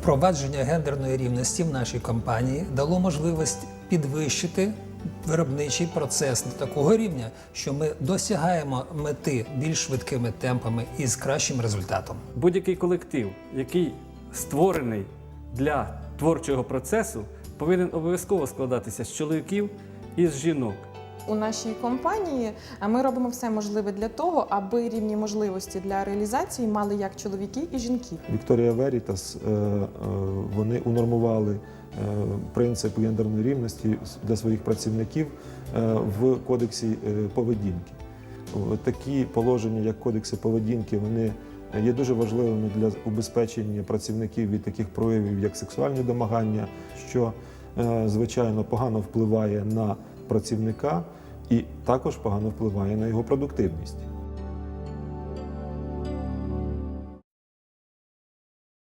Впровадження гендерної рівності в нашій компанії дало можливість підвищити виробничий процес до такого рівня, що ми досягаємо мети більш швидкими темпами і з кращим результатом. Будь-який колектив, який створений для творчого процесу, повинен обов'язково складатися з чоловіків і з жінок. У нашій компанії а, ми робимо все можливе для того, аби рівні можливості для реалізації мали як чоловіки і жінки. Вікторія Верітас е, е, вони унормували е, принцип гендерної рівності для своїх працівників е, в кодексі е, поведінки. Такі положення, як кодекси поведінки, вони є дуже важливими для убезпечення працівників від таких проявів, як сексуальні домагання, що е, звичайно погано впливає на працівника і також погано впливає на його продуктивність.